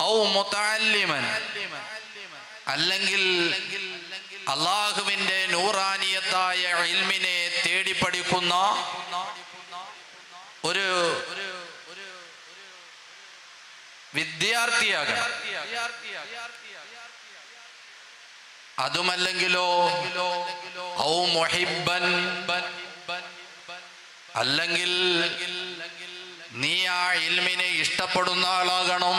ഔ അല്ലെങ്കിൽ അള്ളാഹുവിന്റെ നൂറാനിയത്തായ ഇൽമിനെ തേടി പഠിക്കുന്ന ഒരു വിദ്യാർത്ഥിയാകണം. അതുമല്ലെങ്കിലോ ഔ മുഹിബ്ബൻ. അല്ലെങ്കിൽ നീ ആ ഇൽമിനെ ഇഷ്ടപ്പെടുന്ന ആളാകണം.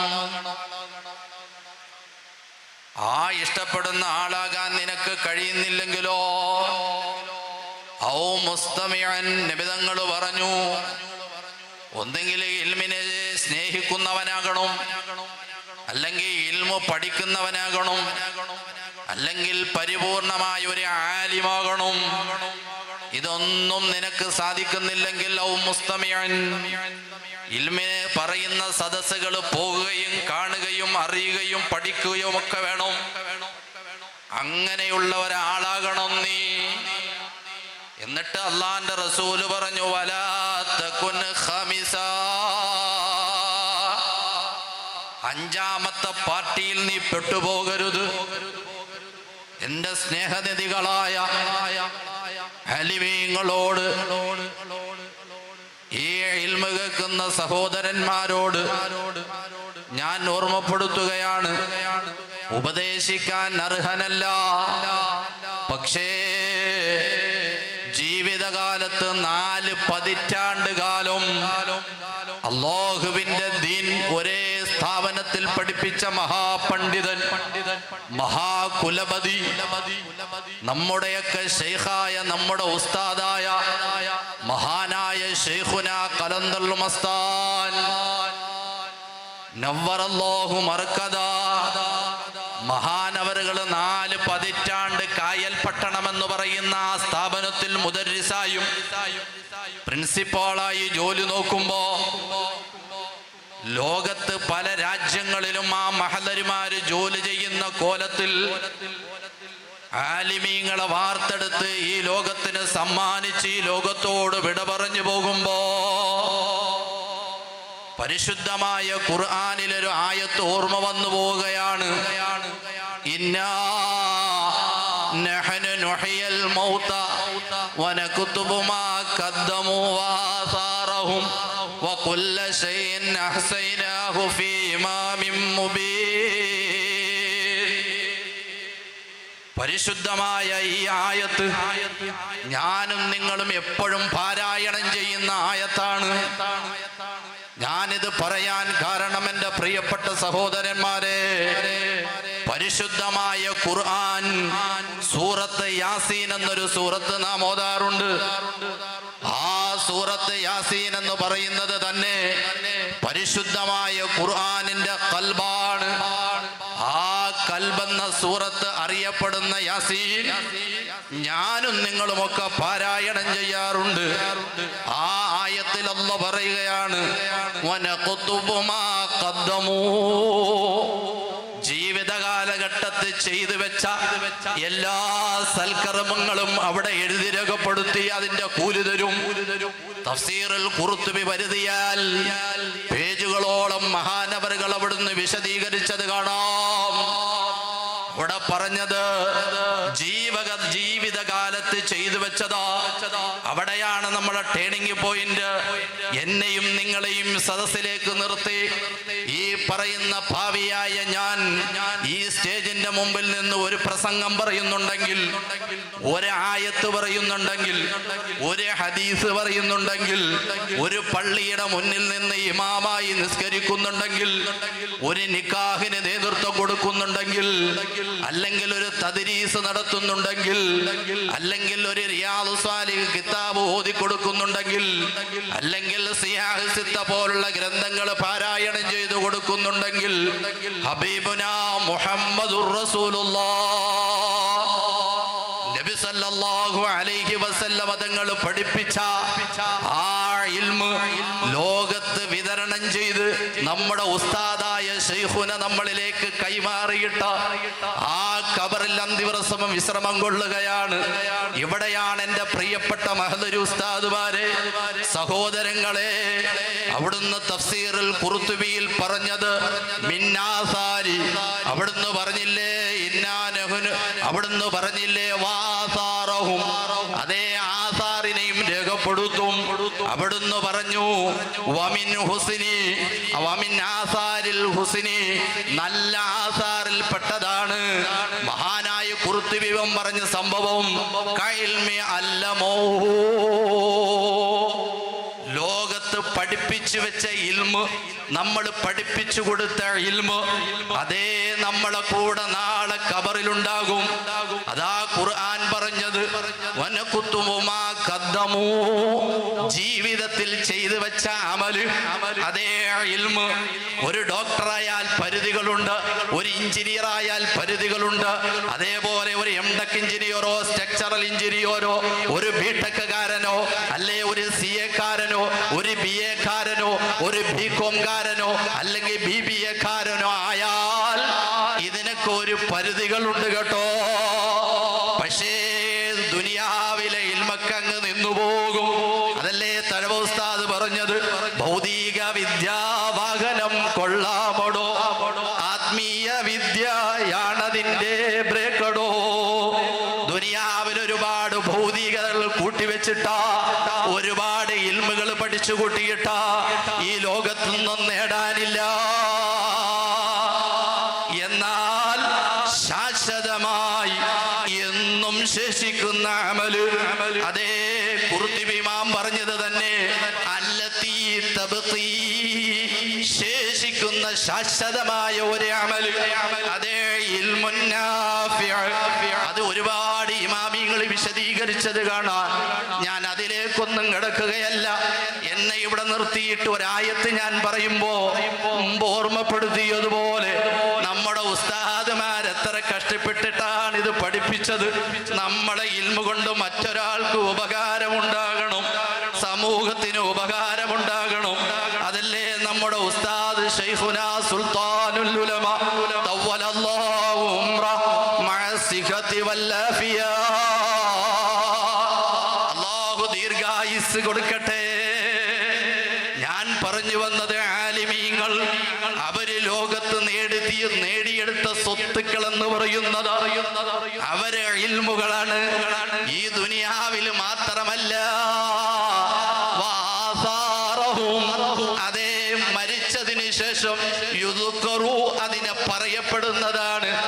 ആ ഇഷ്ടപ്പെടുന്ന ആളാകാൻ നിനക്ക് കഴിയുന്നില്ലെങ്കിലോ? ഔ മുസ്തമിയൻ നിബിതങ്ങൾ പറഞ്ഞു ഒന്നെങ്കിൽ ഇൽമിനെ സ്നേഹിക്കുന്നവനാകണം അല്ലെങ്കിൽ ഇൽമു പഠിക്കുന്നവനാകണം അല്ലെങ്കിൽ പരിപൂർണമായ ഒരു ആലിമാകണം. ഇതൊന്നും നിനക്ക് സാധിക്കുന്നില്ലെങ്കിൽ ഔ മുസ്തമിയൻ ഇൽമിനെ പറയുന്ന സദസ്സുകൾ പോകുകയും കാണുകയും അറിയുകയും പഠിക്കുകയും ഒക്കെ വേണം. അങ്ങനെയുള്ള ഒരാളാകണം നീ. എന്നിട്ട് അള്ളാന്റെ റസൂൽ പറഞ്ഞു വലാത്ത അഞ്ചാമത്തെ പാർട്ടിയിൽ നീ പെട്ടുപോകരുത്. എന്റെ സ്നേഹനിധികളായ ഹലിമീങ്ങളോട് ഈ ഇൽമ കേൾക്കുന്ന സഹോദരന്മാരോട് ഞാൻ ഓർമ്മപ്പെടുത്തുകയാണ്. ഉപദേശിക്കാൻ അർഹനല്ല. പക്ഷേ ജീവിതകാലത്ത് നാല് പതിറ്റാണ്ട് കാലം അള്ളാഹുവിന്റെ ദീൻ ഒരേ സ്ഥാപനത്തിൽ പഠിപ്പിച്ച മഹാപണ്ഡിതൻ മഹാകുലപതി നമ്മുടെയൊക്കെ ഷെയ്ഖായ നമ്മുടെ ഉസ്താദായ മഹാനായ ഷെയ്ഖുന കലന്തൽ മസ്താൻ. നവ്വറല്ലാഹു മർക്കദ. നാല് പതിറ്റാണ്ട് കായൽ പട്ടണം എന്ന് പറയുന്ന ആ സ്ഥാപനത്തിൽ മുതരിസായും പ്രിൻസിപ്പാളായി ജോലി നോക്കുമ്പോ ലോകത്ത് പല രാജ്യങ്ങളിലും ആ മഹലരിമാര് ജോലി ചെയ്യുന്ന കോലത്തിൽ ആലിമീങ്ങളെ വാർത്തെടുത്ത് ഈ ലോകത്തിന് സമ്മാനിച്ച് ഈ ലോകത്തോട് വിട പറഞ്ഞു പോകുമ്പോ പരിശുദ്ധമായ ഖുർആാനിലൊരു ആയത്ത് ഓർമ്മ വന്നു പോവുകയാണ്. ഇന്നാ മൗത ഫീ പരിശുദ്ധമായ ഈ ആയത്ത് ഞാനും നിങ്ങളും എപ്പോഴും പാരായണം ചെയ്യുന്ന ആയത്താണ്. ഞാനിത് പറയാൻ കാരണം എന്റെ പ്രിയപ്പെട്ട സഹോദരന്മാരെ പരിശുദ്ധമായ ഖുർആൻ സൂറത്ത് യാസീൻ എന്നൊരു സൂറത്ത് നാം ഓതാറുണ്ട്. ആ സൂറത്ത് യാസീൻ എന്ന് പറയുന്നത് തന്നെ പരിശുദ്ധമായ ഖുർആാനിന്റെ കൽബാണ് ആ കൽബെന്ന സൂറത്ത് അറിയപ്പെടുന്ന യാസീൻ ഞാനും നിങ്ങളുമൊക്കെ പാരായണം ചെയ്യാറുണ്ട്. ആ ആയത്തിൽ അല്ല പറയുകയാണ്. ജീവിത കാലഘട്ടത്തിൽ ചെയ്തു വെച്ച എല്ലാ സൽക്കർമ്മങ്ങളും അവിടെ എഴുതി രേഖപ്പെടുത്തി അതിന്റെ കൂലി തരും. തഫ്സീറിൽ കുറുത്തുബി വരുതിയാൽ പേജുകളോളം മഹാനവറുകൾ അവിടുന്ന് വിശദീകരിച്ചത് കാണാം. ഇവിടെ പറഞ്ഞത് ജീവക ജീവിതകാലത്ത് ചെയ്തു വെച്ചതാ. അവിടെയാണ് നമ്മളെ ടേണിംഗ് പോയിന്റ് എന്നെയും നിങ്ങളെയും സദസ്സിലേക്ക് നിർത്തി. ഈ പറയുന്ന ഭാവിയായ ഞാൻ ഈ സ്റ്റേജിന്റെ മുമ്പിൽ നിന്ന് ഒരു പ്രസംഗം പറയുന്നുണ്ടെങ്കിൽ ഒരു ആയത്ത് പറയുന്നുണ്ടെങ്കിൽ ഒരു ഹദീസ് പറയുന്നുണ്ടെങ്കിൽ ഒരു പള്ളിയുടെ മുന്നിൽ നിന്ന് ഇമാമായി നിസ്കരിക്കുന്നുണ്ടെങ്കിൽ ഒരു നിക്കാഹിന് നേതൃത്വം കൊടുക്കുന്നുണ്ടെങ്കിൽ അല്ലെങ്കിൽ ഒരു തദരീസ് നടത്തുന്നുണ്ടെങ്കിൽ അല്ലെങ്കിൽ ഒരു റിയാദു സ്വാലിഹ് കിതാബ് ഓതി കൊടുക്കുന്നുണ്ടെങ്കിൽ അല്ലെങ്കിൽ സിയാഹ് സിത്ത പോലുള്ള ഗ്രന്ഥങ്ങൾ പാരായണം ചെയ്തു കൊടുക്കുന്നുണ്ടെങ്കിൽ ഹബീബുന മുഹമ്മദുർ നബി സല്ലല്ലാഹു അലൈഹി വസല്ലമ തങ്ങൾ പഠിപ്പിച്ച ആ ഇൽമ് ലോകത്ത് വിതരണം ചെയ്ത് നമ്മുടെ ഉസ്താദായ ശൈഖുന നമ്മളിലേക്ക് കൈമാറിയിട്ട ആ കബറിൽ അന്തിവ്രസമം വിശ്രമം കൊള്ളുകയാണ്. ഇവിടെയാണ് എന്റെ പ്രിയപ്പെട്ട മഹദരു ഉസ്താദുമാരെ സഹോദരങ്ങളെ അവിടുന്ന് തഫ്സീറിൽ കുറുത്തുബിയിൽ പറഞ്ഞത് മിന്നാസ അവിടുന്ന് പറഞ്ഞില്ലേ ഇന്നാനഹുന് അവിടുന്ന് പറഞ്ഞില്ലേ വാസാറഹും അതേ ആസാറിനെയും രേഖപ്പെടുത്തും. അവിടുന്ന് പറഞ്ഞു വമിൻ ഹുസിനി വമിൻ ആസാരിൽ ഹുസിനി നല്ല ആസാറിൽ പെട്ടതാണ്. മഹാനായ കുറുത്തുവിവം പറഞ്ഞ സംഭവം കൈൽമി അല്ലമോ പഠിപ്പിച്ചു വെച്ച ഇൽമ് നമ്മൾ പഠിപ്പിച്ചു കൊടുത്ത ഇൽമ് അതേ നമ്മളെ കൂടെ നാളെ കബറിലുണ്ടാകും അതാ ഖുർആൻ പറഞ്ഞത് വനക്കുത്തുമുമാ കദ്ദമൂ ജീവിതത്തിൽ ചെയ്തു വെച്ച അമൽ അതേ ഇൽമ്. ഒരു ഡോക്ടറായാൽ പരിധികളുണ്ട് ഒരു എഞ്ചിനീയറായാൽ പരിധികളുണ്ട് അതേപോലെ ഒരു എം ടെക് എഞ്ചിനീയറോ സ്ട്രക്ചറൽ എഞ്ചിനീയറോ ഒരു ബി ടെക്കുകാരനോ അല്ലെ ഒരു സി എക്കാരനോ ഒരു ബി എക്കാരനോ ഒരു ബി അല്ലെങ്കിൽ ബി ബി എക്കാരനോ ആയാൽ ഇതിനൊക്കെ ഒരു പരിധികളുണ്ട് കേട്ടോ. പക്ഷേ ദുനിയാവിലെ ഇൽമക്കങ്ങ് നിന്നുപോകും. കാണാൻ ഞാൻ അതിലേക്കൊന്നും കിടക്കുകയല്ല. എന്നെ ഇവിടെ നിർത്തിയിട്ട് ഒരായത്ത് ഞാൻ പറയുമ്പോ മുമ്പ് ഓർമ്മപ്പെടുത്തിയതുപോലെ നമ്മുടെ ഉസ്താദുമാർ എത്ര കഷ്ടപ്പെട്ടിട്ടാണ് ഇത് പഠിപ്പിച്ചത്. നമ്മളെ ഇൽമ കൊണ്ട് മറ്റൊരാൾക്ക് ഉപകാരമുണ്ടാകണം സമൂഹത്തിന് ഉപകാരമുണ്ടാകണം വാസാറഹും. അതേ മരിച്ചതിന് ശേഷം യുദുക്കറു അതിനെ പറയപ്പെടുന്നതാണ്.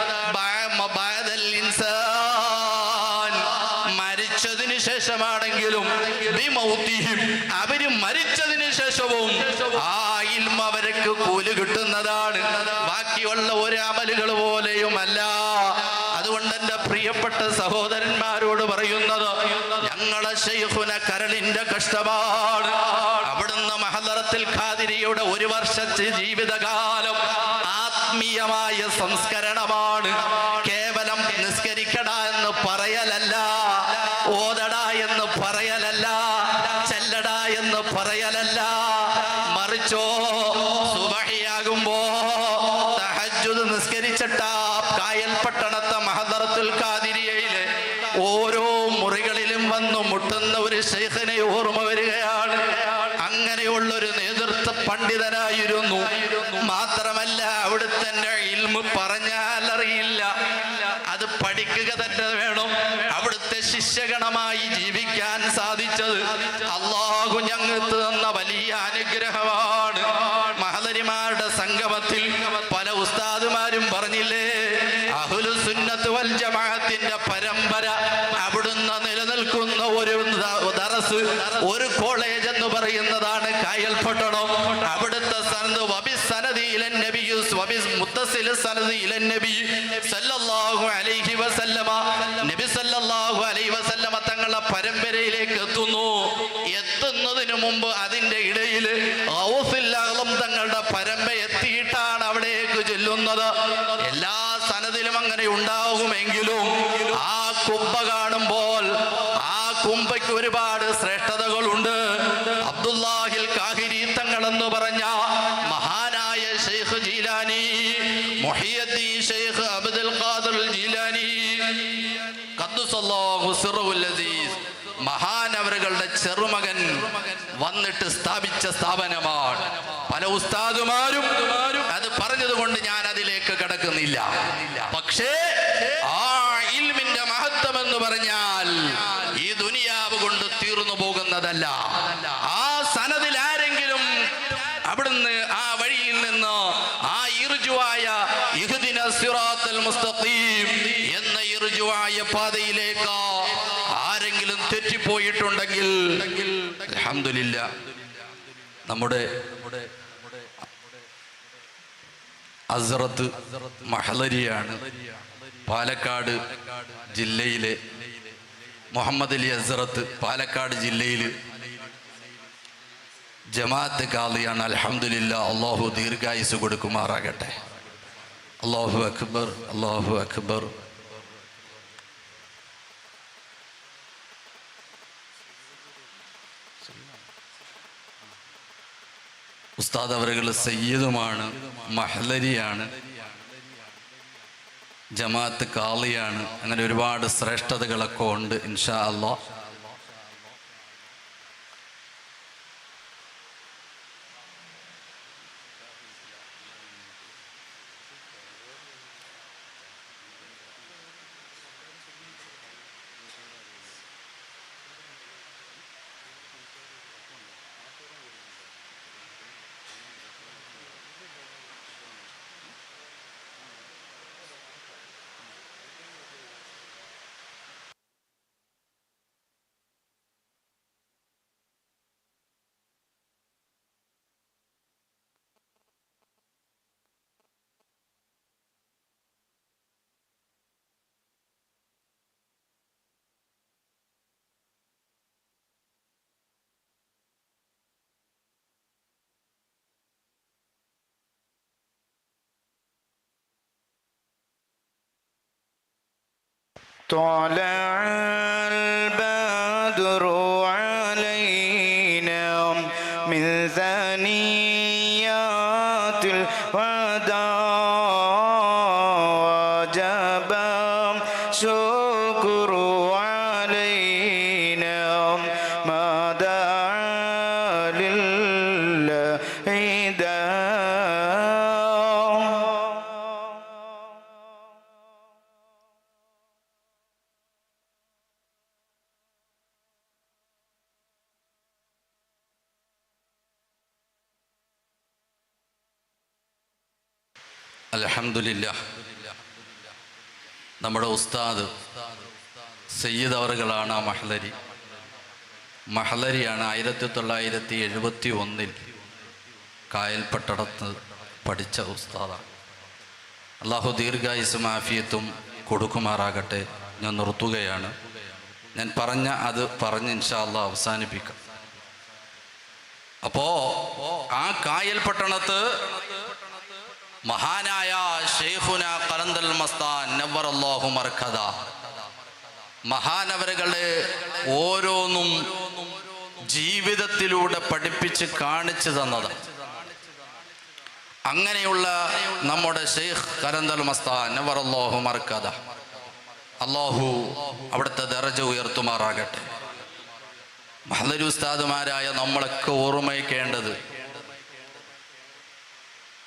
മരിച്ചതിന് ശേഷമാണെങ്കിലും. അവർ മരിച്ചതിന് ശേഷവും ആ ഇൽമ അവർക്ക് കൂൽ കിട്ടുന്നതാണ്. ബാക്കിയുള്ള ഒരു അമലുകൾ പോലെയുമല്ല. അതുകൊണ്ട് എന്റെ പ്രിയപ്പെട്ട സഹോദരന്മാരോട് പറയുന്നത് ഞങ്ങളെ ശൈഹുന കരളിന്റെ കഷ്ടപാട്. അവിടുന്ന് മഹദറത്തിൽ ഖാദിരിയുടെ ഒരു വർഷത്തെ ജീവിതകാലം ആത്മീയമായ സംസ്കരണമാണ്. കേവലം നിസ്കരിക്കട എന്ന് പറയലല്ല ഓതട എന്ന് പറയലല്ല ചെല്ലട എന്ന് പറയലല്ല. മറിച്ചോ സുബഹിയാകുമ്പോ തഹജ്ജുദ് നിസ്കരിച്ചിട്ട കായൽ പട്ടണത്തെ മഹദറത്തുൽ ഖാദിരിയയിലെ ഓരോ വന്ന് മുട്ടുന്ന ഒരു ശൈഖനെ ഓർമ്മ വരികയാണ്. അങ്ങനെയുള്ള ഒരു നേതൃത്വ പണ്ഡിതനായിരുന്നു. മാത്രമല്ല അവിടുത്തെ ഇൽമു പറഞ്ഞാലറിയില്ല. അത് പഠിക്കുക തന്നെ വേണം. കോളേജ് കായൽ പറയുന്നതാണ് കായൽപട്ടണം അവിടുത്തെ വബി സനദി ഇലൻ നബിയു വബി മുത്തസിൽ സനദി ഇലൻ നബി സല്ലല്ലാഹു അലൈഹി വസല്ലമ. നബി സല്ലല്ലാഹു അലൈഹി വസല്ലമ തങ്ങളുടെ പരമ്പരയിലേക്ക് എത്തുന്നു. സ്ഥാപിച്ച സ്ഥാപനമാണ്. പല ഉസ്താദുമാരും അത് പറഞ്ഞതുകൊണ്ട് ഞാൻ അതിലേക്ക് കടക്കുന്നില്ല. പക്ഷേ ആ ഇൽമിന്റെ മഹത്വം എന്ന് പറഞ്ഞാൽ ഈ ദുനിയാവ് കൊണ്ട് തീർന്നു പോകുന്നതല്ല. ആ സനതിൽ ആരെങ്കിലും അവിടുന്ന് ആ വഴിയിൽ നിന്ന് ആ ഇറുജുവായ ഇഹുദിന സിറാത്തൽ മുസ്തഖീം എന്ന ഇറുജുവായ പാതയിലേക്ക് ആരെങ്കിലും തെറ്റിപ്പോയിട്ടുണ്ടെങ്കിൽ അൽഹംദുലില്ല നമ്മുടെ അസറത്ത് മഹലരിയാണ് പാലക്കാട് ജില്ലയിലെ മുഹമ്മദ് അലി അസറത്ത് പാലക്കാട് ജില്ലയിൽ ജമാഅത്ത് കാളിയാണ് അലഹമില്ല അള്ളാഹു ദീർഘായുസ് കൊടുക്കുമാറാകട്ടെ. അള്ളാഹു അക്ബർ അള്ളാഹു അക്ബർ. ഉസ്താദ് അവരുകൾ സയ്യിദുമാണ് മഹലരിയാണ് ജമാഅത്ത് കാളിയാണ് അങ്ങനെ ഒരുപാട് ശ്രേഷ്ഠതകളൊക്കെ ഉണ്ട് ഇൻഷാ അള്ളാ. طلع البدر علينا من ثنيات الوداع ഉസ്താദ് സയ്യിദ് അവറുകളാണ് ആ മഹലരി. മഹലരിയാണ് ആയിരത്തി തൊള്ളായിരത്തി എഴുപത്തി ഒന്നിൽ കായൽപ്പട്ടടത്ത് പഠിച്ച ഉസ്താദാണ്. അള്ളാഹു ദീർഘായുസും ആഫിയത്തും കൊടുക്കുമാറാകട്ടെ. ഞാൻ നിർത്തുകയാണ്. ഞാൻ പറഞ്ഞ അത് പറഞ്ഞ് ഇൻഷാല്ല അവസാനിപ്പിക്കാം. അപ്പോ ആ കായൽ പട്ടണത്ത് മഹാനായ ഷെയ്ഖുന കലന്തൽ മസ്താൻ മഹാനവരുകളെ ഓരോന്നും ജീവിതത്തിലൂടെ പഠിപ്പിച്ച് കാണിച്ചു തന്നത് അങ്ങനെയുള്ള നമ്മുടെ ഷെയ്ഖ് കലന്തൽ മസ്താൻ അള്ളാഹു മർഖദ അള്ളാഹു അവിടുത്തെ ദറജ ഉയർത്തുമാറാകട്ടെ. മഹദരുസ്താദുമാരായ നമ്മളൊക്കെ ഓർമ്മയ്ക്കേണ്ടത്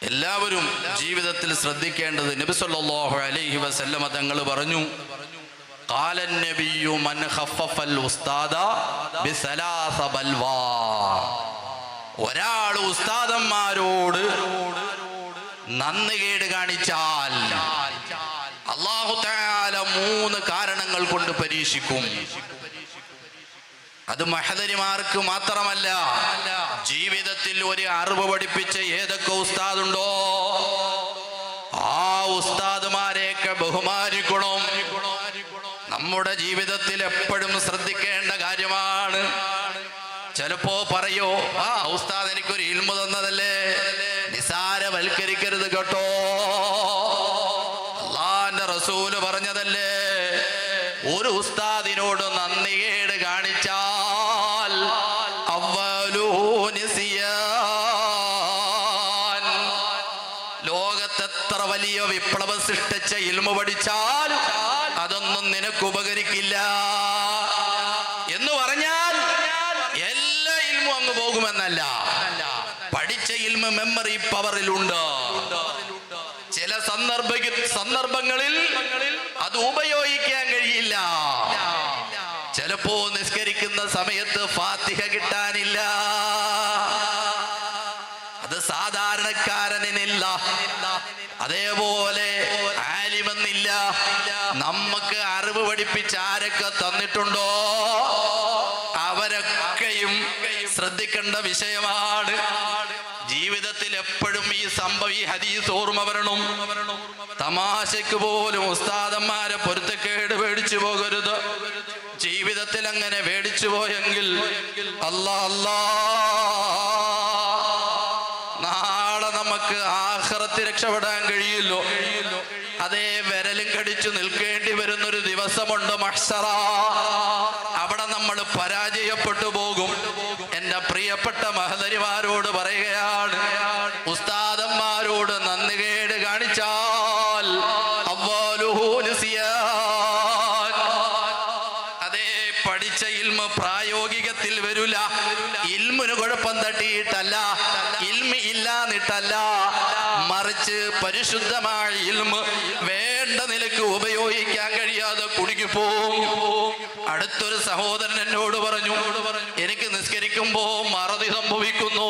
എല്ലാവരും ജീവിതത്തിൽ ശ്രദ്ധിക്കേണ്ടത് നബി സല്ലല്ലാഹു അലൈഹി വസല്ലമ തങ്ങൾ പറഞ്ഞു. ഖാലൻ നബിയു മൻ ഖഫഫൽ ഉസ്താദ ബിസലാസ ബൽവാ. ഒരാൾ ഉസ്താദന്മാരോട് നന്ദി കേട് കാണിച്ചാൽ അള്ളാഹു തആല മൂന്ന് കാരണങ്ങൾ കൊണ്ട് പരീക്ഷിക്കും. അത് മഹദരിമാർക്ക് മാത്രമല്ല ജീവിതത്തിൽ ഒരു അറിവ് പഠിപ്പിച്ച ഏതൊക്കെ ഉസ്താദുണ്ടോ ആ ഉസ്താദുമാരെയൊക്കെ ബഹുമാനിക്കണം. നമ്മുടെ ജീവിതത്തിൽ എപ്പോഴും ശ്രദ്ധിക്കേണ്ട കാര്യമാണ്. ചിലപ്പോ പറയോ ആ ഉസ്താദ് എനിക്കൊരു ഇൽമു തന്നതല്ലേ? നിസാരവൽക്കരിക്കരുത് കേട്ടോ. അള്ളാന്റെ റസൂൽ പറഞ്ഞതല്ലേ ഒരു ഉസ്താദിനോട് സൃഷ്ടിച്ച ഇൽമ പഠിച്ചാൽ അതൊന്നും നിനക്ക് ഉപകരിക്കില്ല. എന്ന് പറഞ്ഞാൽ എല്ലാ ഇൽമും അങ്ങ് പോകുമെന്നല്ല. പഠിച്ച ഇൽമ മെമ്മറി പവറിലുണ്ട് ചില സന്ദർഭ സന്ദർഭങ്ങളിൽ അത് ഉപയോഗിക്കാൻ കഴിയില്ല. ചിലപ്പോ നിസ്കരിക്കുന്ന സമയത്ത് ഫാത്തിഹ കിട്ടാനില്ല. പഠിപ്പിച്ച് ആരൊക്കെ തന്നിട്ടുണ്ടോ അവരൊക്കെയും ശ്രദ്ധിക്കേണ്ട വിഷയമാണ്. ജീവിതത്തിൽ എപ്പോഴും ഈ സംഭവം ഈ ഹദീസ് ഓർമ്മ വരണം. തമാശയ്ക്ക് പോലും ഉസ്താദന്മാരെ പൊരുത്തക്കേട് പേടിച്ചു പോകരുത്. ജീവിതത്തിൽ അങ്ങനെ മേടിച്ചു പോയെങ്കിൽ അല്ലാ അല്ലാ. നാളെ നമുക്ക് ആഹ്റത്ത് രക്ഷപ്പെടാൻ കഴിയില്ലോ അതേ വിരലും കടിച്ചു നിൽക്കേണ്ടി മഹ്സറ അവിടെ നമ്മൾ പരാജയപ്പെട്ടു പോകും. എന്റെ പ്രിയപ്പെട്ട മഹദരിമാരോട് പറയുകയാണ് ഉസ്താദന്മാരോട് നന്ദികേട് കാണിച്ചാൽ. അതേ പഠിച്ച ഇൽമ പ്രായോഗികത്തിൽ വരില്ല. ഇൽമിന് കുഴപ്പം തട്ടിയിട്ടല്ല ഇൽമ ഇല്ലാന്നിട്ടല്ല. മറിച്ച് പരിശുദ്ധമായ ഇൽമ നിലയ്ക്ക് ഉപയോഗിക്കാൻ കഴിയാതെ കുടുങ്ങിപ്പോവും അടുത്തൊരു സഹോദരൻ എന്നോട് പറഞ്ഞു എനിക്ക് നിസ്കരിക്കുമ്പോ മറതി സംഭവിക്കുന്നു.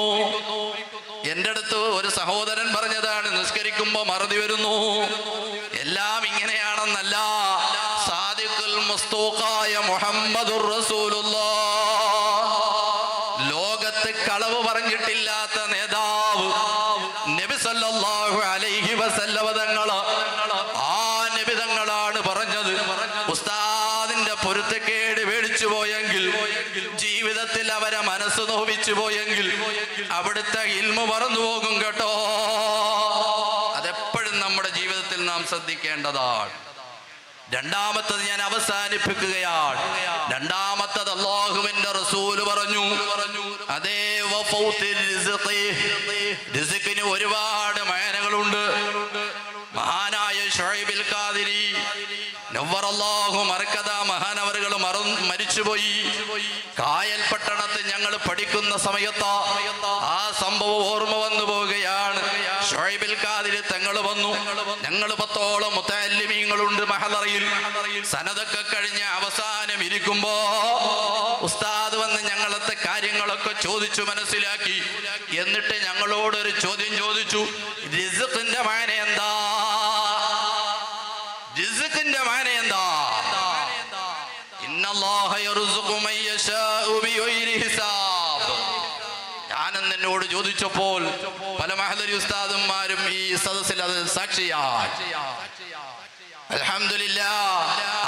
എന്റെ അടുത്ത് ഒരു സഹോദരൻ പറഞ്ഞതാണ് നിസ്കരിക്കുമ്പോ മറതി വരുന്നു. എല്ലാം ഇങ്ങനെയാണെന്നല്ല. സാദിഖുൽ മുസ്തൂഖായ മുഹമ്മദുർ റസൂലുള്ളാഹ് തങ്ങളാണ് പറഞ്ഞത്. ഉസ്താദിന്റെ പൊരുത്തക്കേട് മേടിച്ചു പോയെങ്കിൽ ജീവിതത്തിൽ അവരെ മനസ്സ് നോവിച്ചു പോയെങ്കിൽ അവിടുത്തെ ഇൽമ മറന്നു പോകും കേട്ടോ. അതെപ്പോഴും നമ്മുടെ ജീവിതത്തിൽ നാം ശ്രദ്ധിക്കേണ്ടതാണ്. രണ്ടാമത്തത് ഞാൻ അവസാനിപ്പിക്കുകയാണ്. രണ്ടാമത്തത് അള്ളാഹുവിന്റെ റസൂൽ പറഞ്ഞു അതേ നവ്വറല്ലാഹു മറക്കഥ മഹാനവറുകൾ മറ മരിച്ചുപോയി. കായൽ പട്ടണത്ത് ഞങ്ങൾ പഠിക്കുന്ന സമയത്ത് ആ സംഭവം ഓർമ്മ വന്നു പോവുകയാണ്. ഷോയിബിൽ കാതിൽ തങ്ങൾ വന്നു. ഞങ്ങൾ പത്തോളം മുത്തല്ലിമീങ്ങളുണ്ട് മഹദറയിൽ. സനതൊക്കെ കഴിഞ്ഞ് അവസാനം ഇരിക്കുമ്പോ ഉസ്താദ് വന്ന് ഞങ്ങളത്തെ കാര്യങ്ങളൊക്കെ ചോദിച്ചു മനസ്സിലാക്കി. എന്നിട്ട് ഞങ്ങളോടൊരു ചോദ്യം ചോദിച്ചു. ഞാനെന്ന് എന്നോട് ചോദിച്ചപ്പോൾ പല മഹദരി ഉസ്താദന്മാരും ഈ സദസ്സിൽ അത് സാക്ഷിയാ അൽഹംദുലില്ലാ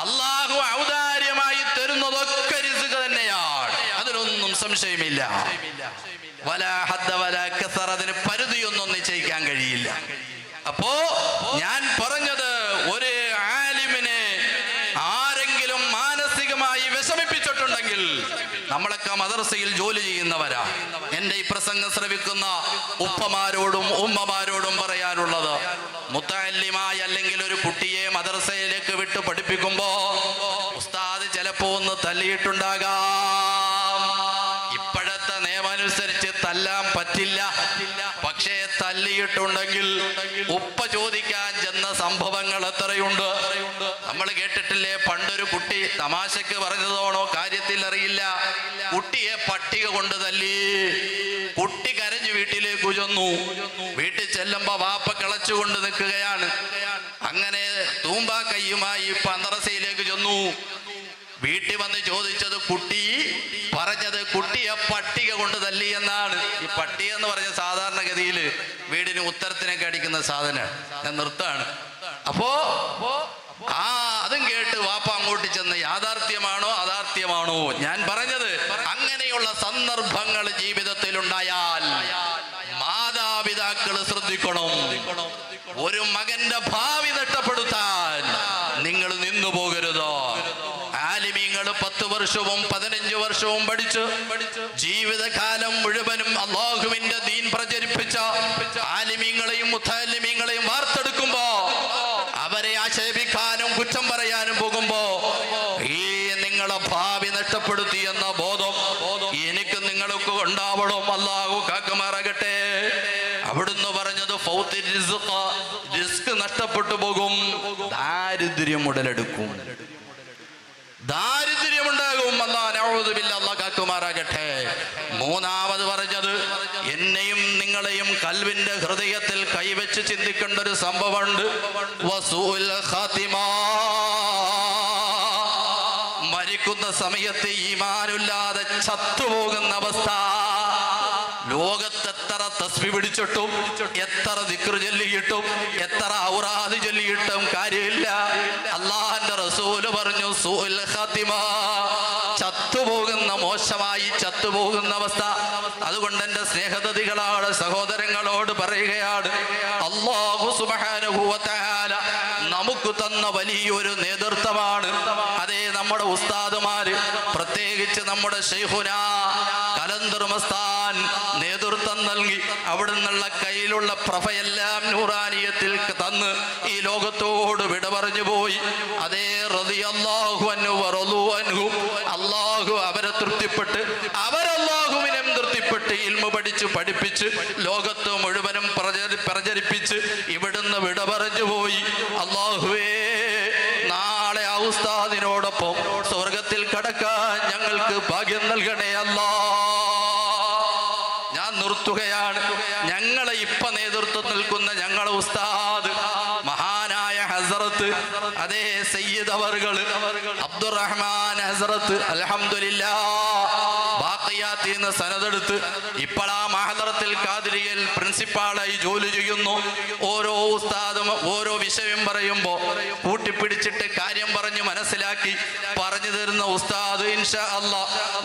അള്ളാഹു ഔദാര്യമായി തരുന്നതൊക്കെ റിസ്ക് തന്നെയാണ്. അതിലൊന്നും സംശയമില്ല. വല ഹദ്ദ വല കസർ അതിന് പരിധിയൊന്നും നിശ്ചയിക്കാൻ കഴിയില്ല. അപ്പോ നമ്മളൊക്കെ മദർസയിൽ ജോലി ചെയ്യുന്നവരാ. എന്റെ ഈ പ്രസംഗം ശ്രവിക്കുന്ന ഉപ്പമാരോടും ഉമ്മമാരോടും പറയാനുള്ളത് മുത്തല്ലിമായി അല്ലെങ്കിൽ ഒരു കുട്ടിയെ മദർസയിലേക്ക് വിട്ട് പഠിപ്പിക്കുമ്പോ ഉസ്താദ് ചിലപ്പോ ഒന്ന് തല്ലിയിട്ടുണ്ടാകാം. ഇപ്പോഴത്തെ നിയമമനുസരിച്ച് തല്ലാൻ പറ്റില്ല. പക്ഷേ തല്ലിയിട്ടുണ്ടെങ്കിൽ ഉപ്പ ചോദിക്കാൻ ചെന്ന സംഭവങ്ങൾ എത്രയുണ്ട് നമ്മൾ കേട്ടിട്ടില്ലേ പണ്ടൊരു കുട്ടി തമാശക്ക് പറഞ്ഞതോണോ? കാര്യത്തിൽ അറിയില്ല. കുട്ടിയെ പട്ടിക കൊണ്ട് തല്ലി. കുട്ടി കരഞ്ഞു വീട്ടിലേക്ക് ചെന്നു. വീട്ടിൽ ചെല്ലുമ്പോ വാപ്പ കിളച്ചുകൊണ്ട് നിൽക്കുകയാണ്. അങ്ങനെ തൂമ്പാ കയ്യുമായി പന്തറസയിലേക്ക് ചെന്നു. വീട്ടിൽ വന്ന് ചോദിച്ചത് കുട്ടി പറഞ്ഞത് കുട്ടിയെ പട്ടിക കൊണ്ട് തല്ലി എന്നാണ്. ഈ പട്ടിക എന്ന് പറഞ്ഞ സാധാരണഗതിയിൽ വീടിന് ഉത്തരത്തിനൊക്കെ അടിക്കുന്ന സാധനം ഞാൻ നിർത്താണ് അപ്പോ ആ അതും കേട്ട് വാപ്പ അങ്ങോട്ട് ചെന്ന് യാഥാർത്ഥ്യമാണോ അതാർത്ഥ്യമാണോ ഞാൻ പറഞ്ഞത് അങ്ങനെയുള്ള സന്ദർഭങ്ങൾ ജീവിതത്തിൽ ഉണ്ടായാൽ മാതാപിതാക്കൾ ശ്രദ്ധിക്കണം. ഒരു മകന്റെ ഭാവി നഷ്ടപ്പെടുത്താൻ നിങ്ങൾ നിന്നു പോകരുതോ ആലിമീങ്ങൾ പത്ത് വർഷവും പതിനഞ്ച് വർഷവും പഠിച്ചു മുഴുവനും അള്ളാഹുവിന്റെ ദീൻ പ്രചരിപ്പിച്ച ആലിമീങ്ങളെയും മുത്താലിമീങ്ങളെയും വാർത്തെടുക്കുമ്പോ അവരെ ആക്ഷേപിക്കാനും കുറ്റം പറയാനും പോകുമ്പോ ഈ നിങ്ങളെ ഭാവി നഷ്ടപ്പെടുത്തി എന്ന ബോധം എനിക്ക് നിങ്ങൾക്ക് ഉണ്ടാവണം. അള്ളാഹു കാക്കുമാറാകട്ടെ. അവിടുന്ന് പറഞ്ഞത് റിസ്ക് നഷ്ടപ്പെട്ടു പോകും. ദാരിദ്ര്യം ഉടലെടുക്കും. ദാരിദ്ര്യമുണ്ടാകും നഴുതുമില്ല അല്ല കാക്കുമാറാകട്ടെ. മൂന്നാമത് പറഞ്ഞത് എന്നെയും നിങ്ങളെയും കൽവിന്റെ ഹൃദയത്തിൽ കൈവച്ച് ചിന്തിക്കേണ്ട ഒരു സംഭവമുണ്ട്. വസൂൽ ഖാത്തിമാ സമയത്ത് ഈമാനില്ലാതെ ചത്തുപോകുന്ന അവസ്ഥ. ലോകത്തെത്ര തസ്മി പിടിച്ചിട്ടും എത്ര ദിക്റ് ചൊല്ലിയിട്ടും എത്ര ഔറാദ് ചൊല്ലിയിട്ടും കാര്യമില്ല. അള്ളാഹന്റെ റസൂൽ പറഞ്ഞു സൂൽ ചത്തുപോകുന്ന മോശമായി ചത്തുപോകുന്ന അവസ്ഥ. അതുകൊണ്ട് എന്റെ സ്നേഹതതികളാണ് സഹോദരങ്ങളോട് പറയുകയാണ് അള്ളാഹു വ നമുക്ക് തന്ന വലിയൊരു നേതൃത്വമാണ് നമ്മുടെ മസ്താൻ നേതൃത്വം നൽകി. അവിടെ നിന്നുള്ള കയ്യിലുള്ള പ്രഭയെല്ലാം നൂറാനിയത്തിൽ തന്ന് ഈ ലോകത്തോട് വിട പറഞ്ഞു പോയി. അതേ റതി അള്ളാഹു അൻഹു. അള്ളാഹു അവരെ തൃപ്തിപ്പെട്ട് അവരല്ലാഹുവിനും തൃപ്തിപ്പെട്ട് ഇൽമ പഠിച്ച് പഠിപ്പിച്ച് ലോകത്ത് മുഴുവനും പ്രചരി പ്രചരിപ്പിച്ച് ഇവിടുന്ന് വിട പറഞ്ഞു പോയി. നൽകണേ അല്ല. ഞാൻ നിർത്തുകയാണ്. ഞങ്ങളെ ഇപ്പൊ നേതൃത്വം നിൽക്കുന്ന ഞങ്ങളെ ഉസ്താദ് മഹാനായ ഹസറത്ത് അതേ സയ്യിദ് അവർകൾ അബ്ദുറഹ്മാൻ ഹസറത്ത് അൽഹംദുലില്ലാ ബാക്കിയാത്തിൽ നിന്ന് സനതെടുത്ത് ഇപ്പോൾ ആ മഹദറത്തിൽ കാതിരിയൽ പ്രിൻസിപ്പാളായി ജോലി ചെയ്യുന്നു. ഓരോ ഉസ്താദും ഓരോ വിഷയം പറയുമ്പോൾ കൂട്ടിപ്പിടിച്ചിട്ട് കാര്യം പറഞ്ഞ് മനസ്സിലാക്കി പറഞ്ഞു തരുന്ന ഉസ്താദ് ഇൻഷാ അള്ളാ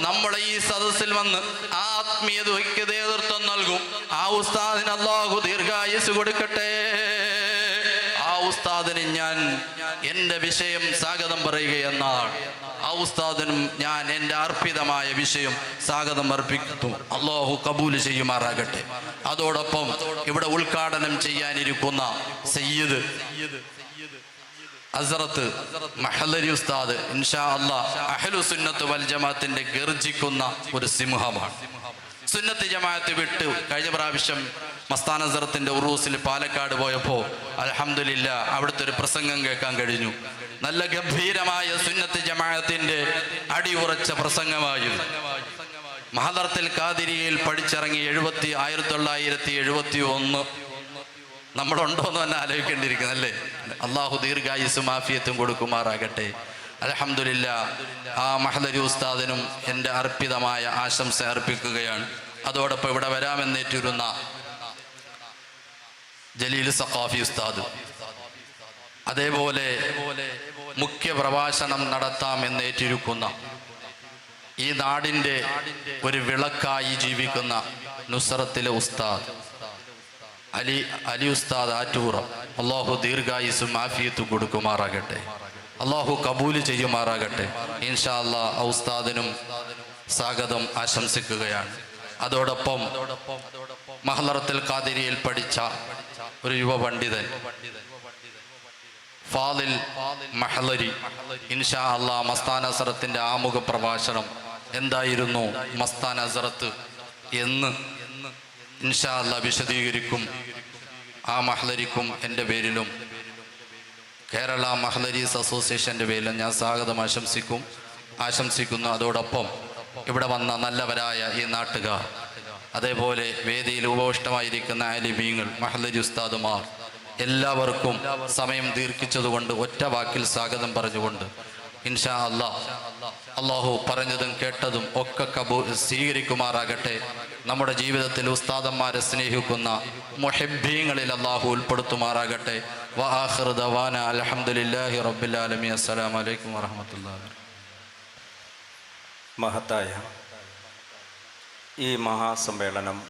നമ്മുടെ ഈ സദസ്സിൽ വന്ന് ആത്മീയതയ്ക്ക് നേതൃത്വം നൽകും. ആ ഉസ്താദിന് അള്ളാഹു ദീർഘായുസ് കൊടുക്കട്ടെ. ഉസ്താദിന് ഞാൻ എന്റെ വിഷയം സ്വാഗതം പറയുകയെന്നാണ്. ആ ഉസ്താദിനും ഞാൻ എന്റെ അർപ്പിതമായ വിഷയം സ്വാഗതം അർപ്പിക്കുന്നു. അള്ളാഹു കബൂൽ ചെയ്യുമാറാകട്ടെ. അതോടൊപ്പം ഇവിടെ ഉദ്ഘാടനം ചെയ്യാനിരിക്കുന്ന സയ്യിദ് അസറത്ത് മഹലരി ഉസ്താദ് ഇൻഷാ അല്ലാ അഹ്ലു സുന്നത്ത് വൽ ജമാഅത്തിന്റെ ഗർജിക്കുന്ന ഒരു സിംഹമാണ്. സുന്നത്ത് ജമാഅത്ത് വിട്ട് കഴിഞ്ഞ പ്രാവശ്യം മസ്താൻ അസറത്തിന്റെ ഉറൂസിൽ പാലക്കാട് പോയപ്പോൾ അലഹമില്ല അവിടുത്തെ ഒരു പ്രസംഗം കേൾക്കാൻ കഴിഞ്ഞു. നല്ല ഗംഭീരമായ സുന്നത്ത് ജമാഅത്തിന്റെ അടിയുറച്ച പ്രസംഗമായിരുന്നു മഹദർത്തിൽ കാതിരിയിൽ പഠിച്ചിറങ്ങി എഴുപത്തി ആയിരത്തി തൊള്ളായിരത്തി എഴുപത്തി ഒന്ന് നമ്മളുണ്ടോ എന്ന് തന്നെ ആലോചിക്കേണ്ടിയിരിക്കുന്നു അല്ലേ? അള്ളാഹു ദീർഘായുസും ആഫിയത്തും കൊടുക്കുമാറാകട്ടെ. അലഹമില്ല ആ മഹദരി ഉസ്താദിനും എന്റെ അർപ്പിതമായ ആശംസ അർപ്പിക്കുകയാണ്. അതോടൊപ്പം ഇവിടെ വരാമെന്നേറ്റിരുന്ന ജലീൽ സഖാഫി ഉസ്താദ്. അതേപോലെ മുഖ്യ പ്രഭാഷണം നടത്താം എന്നേറ്റിരിക്കുന്ന ഈ നാടിന്റെ ഒരു വിളക്കായി ജീവിക്കുന്ന നുസറത്തിലെ ഉസ്താദ്. അലി അലി ഉസ്താദ് ആറ്റൂറ. അള്ളാഹു ദീർഘായുസും ആഫിയത്തും കൊടുക്കുമാറാകട്ടെ. അള്ളാഹു കബൂൽ ചെയ്യുമാറാകട്ടെ. ഇൻഷാ അല്ലാ ഉസ്താദിനും സ്വാഗതം ആശംസിക്കുകയാണ്. അതോടൊപ്പം മഹലറത്തിൽ കാതിരിയിൽ പഠിച്ച ഒരു യുവ പണ്ഡിതൻ. ഫാദിൽ മഹലരി. ഇൻഷാ അള്ളാ മസ്താൻ അസറത്തിന്റെ ആമുഖ പ്രഭാഷണം എന്തായിരുന്നു മസ്താൻ അസറത്ത് എന്ന് ഇൻഷാ അല്ല വിശദീകരിക്കും. ആ മഹലരിക്കും എന്റെ പേരിലും കേരള മഹ്ലരീസ് അസോസിയേഷന്റെ പേരിലും ഞാൻ സ്വാഗതം ആശംസിക്കും ആശംസിക്കുന്നു. അതോടൊപ്പം ഇവിടെ വന്ന നല്ലവരായ ഈ നാട്ടുകാർ അതേപോലെ വേദിയിൽ ഉപവിഷ്ടമായിരിക്കുന്ന ആലിമീങ്ങൾ മഹലരി ഉസ്താദുമാർ എല്ലാവർക്കും സമയം ദീർഘിച്ചതുകൊണ്ട് ഒറ്റ വാക്കിൽ സ്വാഗതം പറഞ്ഞുകൊണ്ട് ഇൻഷാ അല്ലാ അള്ളാഹു പറഞ്ഞതും കേട്ടതും ഒക്കെ കബൂ സ്വീകരിക്കുമാറാകട്ടെ. നമ്മുടെ ജീവിതത്തിൽ ഉസ്താദന്മാരെ സ്നേഹിക്കുന്ന മുഹബ്ബീങ്ങളിൽ അള്ളാഹു ഉൾപ്പെടുത്തുമാറാകട്ടെ. വആഖിറു ദവാന അൽഹംദുലില്ലാഹി റബ്ബിൽ ആലമീൻ. അസ്സലാമു അലൈക്കും വറഹ്മത്തുള്ളാഹി മഹത്തായ ഈ മഹാസമ്മേളനം